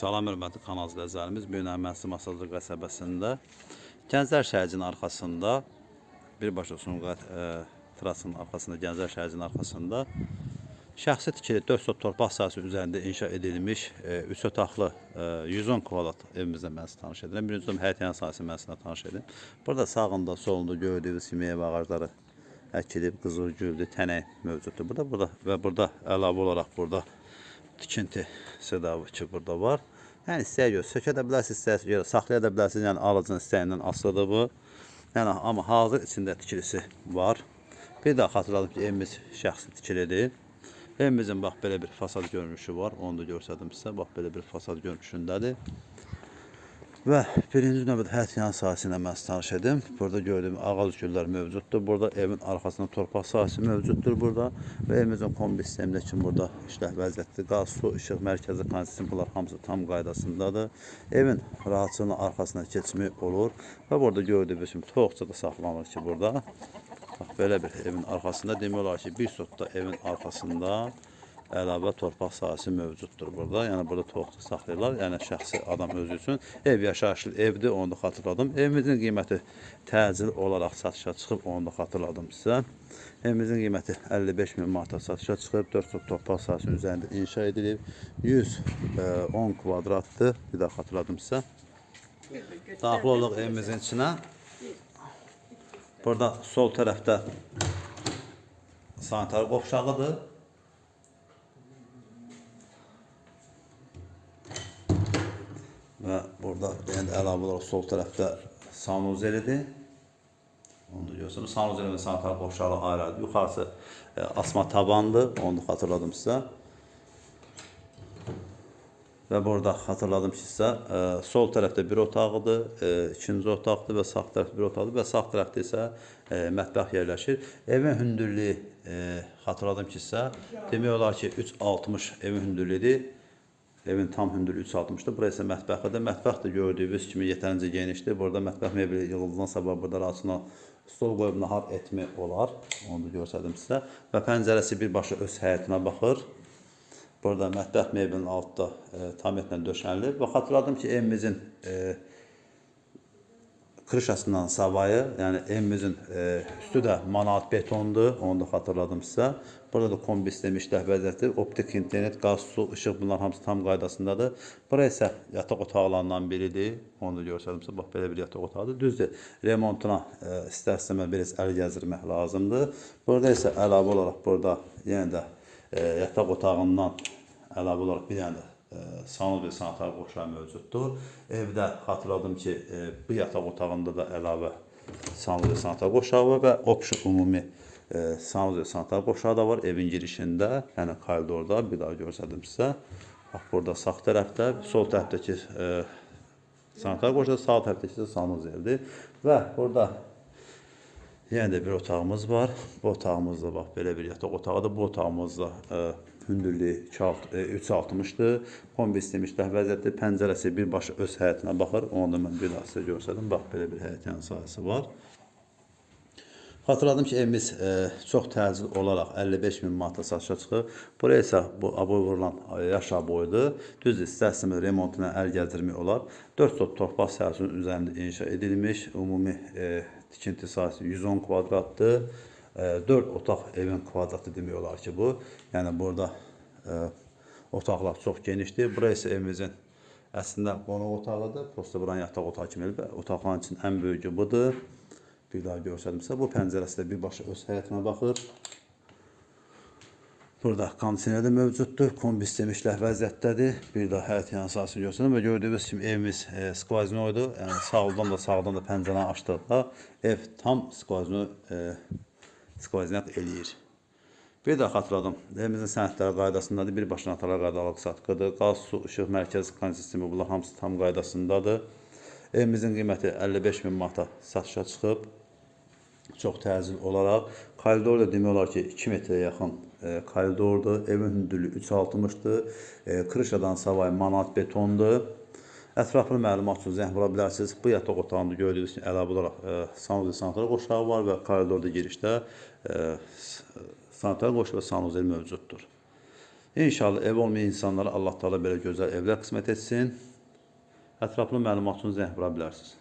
Salam hörmətli kanal izləyicilərimiz. Bu gün Əməlsi Masazlı qəsəbəsində Gənclər şəhərcinin arxasında birbaşa Sumqayıt e, trasının arxasında Gənclər şəhərcinin arxasında şəxsi tikili 4 sot torpaq sahəsi üzərində inşa edilmiş 3 otaqlı e, 110 kvadrat evimizlə mən sizi tanış edirəm. Birinci oturum həyət yan mən sizinlə tanış edim. Burada sağında, solunda gördüyünüz kimi meyvə ağacları əkilib, qızıl güldü, tənək mövcuddur. Burada, burada və burada əlavə olaraq burada tikinti sedavı ki burada var. Yəni istəyə görə sökə də bilərsiniz, istəyə görə saxlaya da bilərsiniz. Yəni alıcının istəyindən asılıdır bu. Yəni amma hazır içində tikilisi var. Bir daha xatırladım ki, evimiz şəxsi tikilidir. Evimizin bax belə bir fasad görünüşü var. Onu da göstərdim sizə. Bax belə bir fasad görünüşündədir. Və birinci növbədə həyat yan sahəsində mən tanış edim. Burada gördüyüm ağac güllər mövcuddur. Burada evin arxasında torpaq sahəsi mövcuddur burada. Və evimizin kombi sistemində kimi burada işləh vəziyyətli qaz, su, işıq, mərkəzi kondisim bunlar hamısı tam qaydasındadır. Evin rahatçılığının arxasına keçimi olur. Və burada gördüyünüz kimi toxça da saxlanır ki burada. Bax belə bir evin arxasında demək olar ki, bir sotda evin arxasında əlavə torpaq sahəsi mövcuddur burada. Yəni burada toxtu saxlayırlar. Yəni şəxsi adam özü üçün ev yaşayışlı evdir, onu da xatırladım. Evimizin qiyməti təcil olaraq satışa çıxıb, onu da xatırladım sizə. Evimizin qiyməti 55 min manata satışa çıxıb, 4 sot torpaq sahəsinin üzərində inşa edilib. 110 kvadratdır. Bir daha xatırladım sizə. Daxil olduq evimizin içinə. Burada sol tərəfdə sanitar qovşağıdır. Və burada yəni əlavə olaraq sol tərəfdə sanuzelidir. Onu da görürsünüz. Sanuzeli və sanitar qovşağı ayrı-ayrı. Yuxarısı e, asma tabandır. Onu da xatırladım sizə. Və burada xatırladım ki, sizə e, sol tərəfdə bir otağıdır, e, ikinci otaqdır və sağ tərəfdə bir otaqdır və sağ tərəfdə isə e, mətbəx yerləşir. Evin hündürlüyü e, xatırladım ki, sizə demək olar ki, 3.60 evin hündürlüyüdür. Evin tam hündürlüyü 3.60-dır. Bura isə mətbəxidir. Mətbəx də gördüyünüz kimi yetərincə genişdir. Burada mətbəx mebeli yığıldığından sabah burada rahatına stol qoyub nahar etmək olar. Onu da göstərdim sizə. Və pəncərəsi birbaşa öz həyətinə baxır. Burada mətbəx mebelinin altında e, tam etlə döşənilib və xatırladım ki, evimizin e, krişasından savayı, yəni evimizin e, üstü də manat betondur, onu da xatırladım sizə. Burada da kombi sistemi işləh optik internet, qaz, su, işıq bunlar hamısı tam qaydasındadır. Bura isə yataq otaqlarından biridir. Onu da göstərdim sizə. Bax belə bir yataq otağıdır. Düzdür. Remontuna e, istər-istəmə biraz əl gəzdirmək lazımdır. Burada isə əlavə olaraq burada yenə də e, yataq otağından əlavə olaraq bir dənə də e, sanal bir sanitar qoşağı mövcuddur. Evdə xatırladım ki, e, bu yataq otağında da əlavə sanal bir sanitar qoşağı və option ümumi e, sanal bir sanitar qoşağı da var evin girişində, yəni koridorda bir daha göstərdim sizə. Bax burada sağ tərəfdə, sol tərəfdəki e, sanitar qoşağı, sağ tərəfdəki isə sanuzeldir və burada Yenə də bir otağımız var. Bu otağımız da bax belə bir yataq otağıdır. Bu otağımız da e, hündürlüyü 3.60-dır. Kombi sistemi işləh vəziyyətli. Pəncərəsi birbaşa öz həyətinə baxır. Onu da mən bir daha sizə göstərdim. Bax belə bir həyət yan sahəsi var. Xatırladım ki, evimiz e, çox təcil olaraq 55 min manata satışa çıxıb. Buraya isə bu aboy vurulan e, yaş aboyudur. Düzdür, istərsiniz remontuna əl gəzdirmək olar. 4 sot torpaq sahəsinin üzərində inşa edilmiş. Ümumi e, tikinti sahəsi 110 kvadratdır. E, 4 otaq evin kvadratı demək olar ki, bu. Yəni burada e, otaqlar çox genişdir. Bura isə evimizin əslində qonaq otağıdır. Prosta buranın yataq otağı kimi elbə. Otaqların için ən böyüyü budur. Bir daha görsədim sizə. Bu pəncərəsi də birbaşa öz həyətinə baxır. Burada kondisioner də mövcuddur. Kombi sistemi işləh vəziyyətdədir. Bir daha həyət yan sahəsini göstərim və gördüyünüz kimi evimiz e, skvazinoydu. Yəni sağdan da sağdan da pəncərəni açdıqda ev tam skvazino e, skvazinat eləyir. Bir də xatırladım. Evimizin sənədləri qaydasındadır. Birbaşa natalar qaydalıq satqıdır. Qaz, su, işıq, mərkəzi kan sistemi bunlar hamısı tam qaydasındadır. Evimizin qiyməti 55 min manata satışa çıxıb çox təcil olaraq koridor da demək olar ki 2 metrə yaxın e, koridordur. Evin hündürlüyü 3.60-dır. E, krişadan savayı manat betondur. Ətraflı məlumat üçün zəng vura bilərsiniz. Bu yataq otağında gördüyünüz kimi əlavə olaraq e, sanuzel sanitar qoşağı var və koridorda girişdə e, sanitar qoşu və sanuzel mövcuddur. İnşallah ev olmayan insanlara Allah Teala belə gözəl evlər qismət etsin. Ətraflı məlumat üçün zəng vura bilərsiniz.